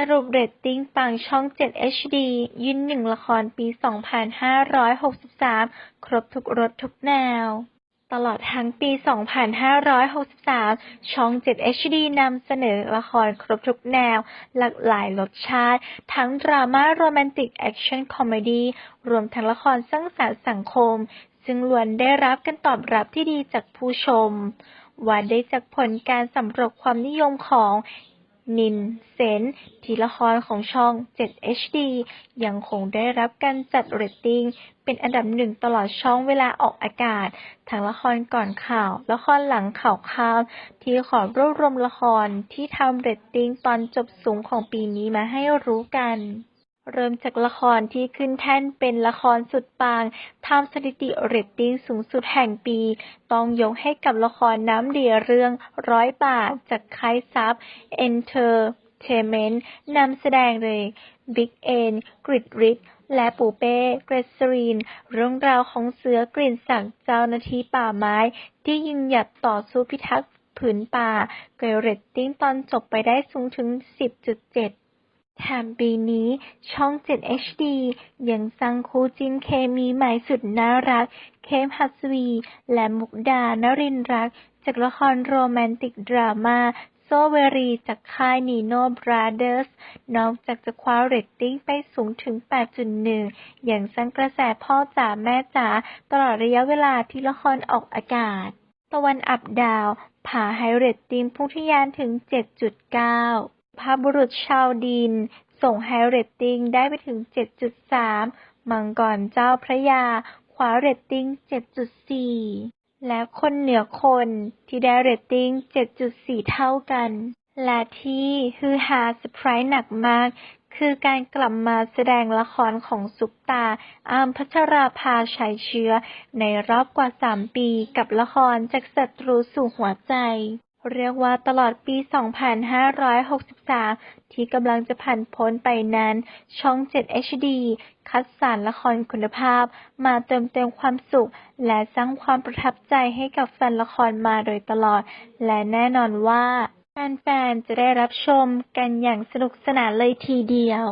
สรุปเรตติ้งปังช่อง 7 HD ยืนหนึ่งละครปี 2563 ครบทุกรสทุกแนว ตลอดทั้งปี 2563 ช่อง 7 HD นำเสนอละครครบทุกแนว หลากหลายรสชาติ ทั้งดราม่าโรแมนติก แอคชั่น คอมเมดี้ รวมทั้งละครสร้างสรรค์สังคม ซึ่งล้วนได้รับการตอบรับที่ดีจากผู้ชมว่าได้จากผลการสำรวจความนิยมของ นิน เซนทีละครของช่อง 7 HD ยังคงได้รับการจัดเรตติ้ง เป็นอันดับหนึ่งตลอดช่องเวลาออกอากาศ ทั้งละครก่อนข่าว ละครหลังข่าวข้าวที่ขอรวบรวมละครที่ทำเรตติ้งตอนจบสูงของปีนี้มาให้รู้กัน เริ่มจากละครที่ขึ้นแท่นเป็นละครสุดปังทำสถิติเรตติ้งสูงสุดแห่งปี ต้องยกให้กับละครน้ำดีเรื่องร้อยบาทจากค่ายซับเอนเตอร์เทเมนต์นำแสดงโดยบิ๊กเอ็นกริดริกและปูเป้เกรซรีน เรื่องราวของเสือกลิ่นสังเจ้าหน้าที่ป่าไม้ ที่ยิงหยัดต่อสู้พิทักษ์ผืนป่า เกรดเรตติ้งตอนจบไปได้สูงถึง 10.7 แถมปีนี้ช่อง 7 HD ยังสร้างคู่จิ้นเคมีใหม่สุดน่ารักเข้มหัสวี และมุกดานรินรัก จากละครโรแมนติกดราม่าโซเวรีจากค่ายนีโน่บราเดอร์ส นอกจากจะคว้าเรตติ้งไปสูงถึง 8.1 อย่างสร้างกระแสพ่อจ๋าแม่จ๋าตลอดระยะเวลาที่ละครออกอากาศ ตะวันอับดาวพาให้เรตติ้งพุ่งทะยานถึง 7.9 ภาพบุรุษชาวดิน ส่งให้เรตติ้งได้ไปถึง 7.3 มังกรเจ้าพระยาคว้าเรตติ้ง 7.4 และคนเหนือคนที่ได้เรตติ้ง 7.4 เท่ากัน และที่ฮือฮาเซอร์ไพรส์หนักมาก คือการกลับมาแสดงละครของซุปตา อามพัชราภาชัยเชื้อ ในรอบกว่า 3 ปีกับละครจากศัตรูสู่หัวใจ เรียกว่าตลอดปี 2563 ที่กำลังจะผ่านพ้นไปนั้น ช่อง 7 HD คัดสรรละครคุณภาพ มาเติมเต็มความสุข และสร้างความประทับใจให้กับแฟนละครมาโดยตลอด และแน่นอนว่าแฟนๆ จะได้รับชมกันอย่างสนุกสนานเลยทีเดียว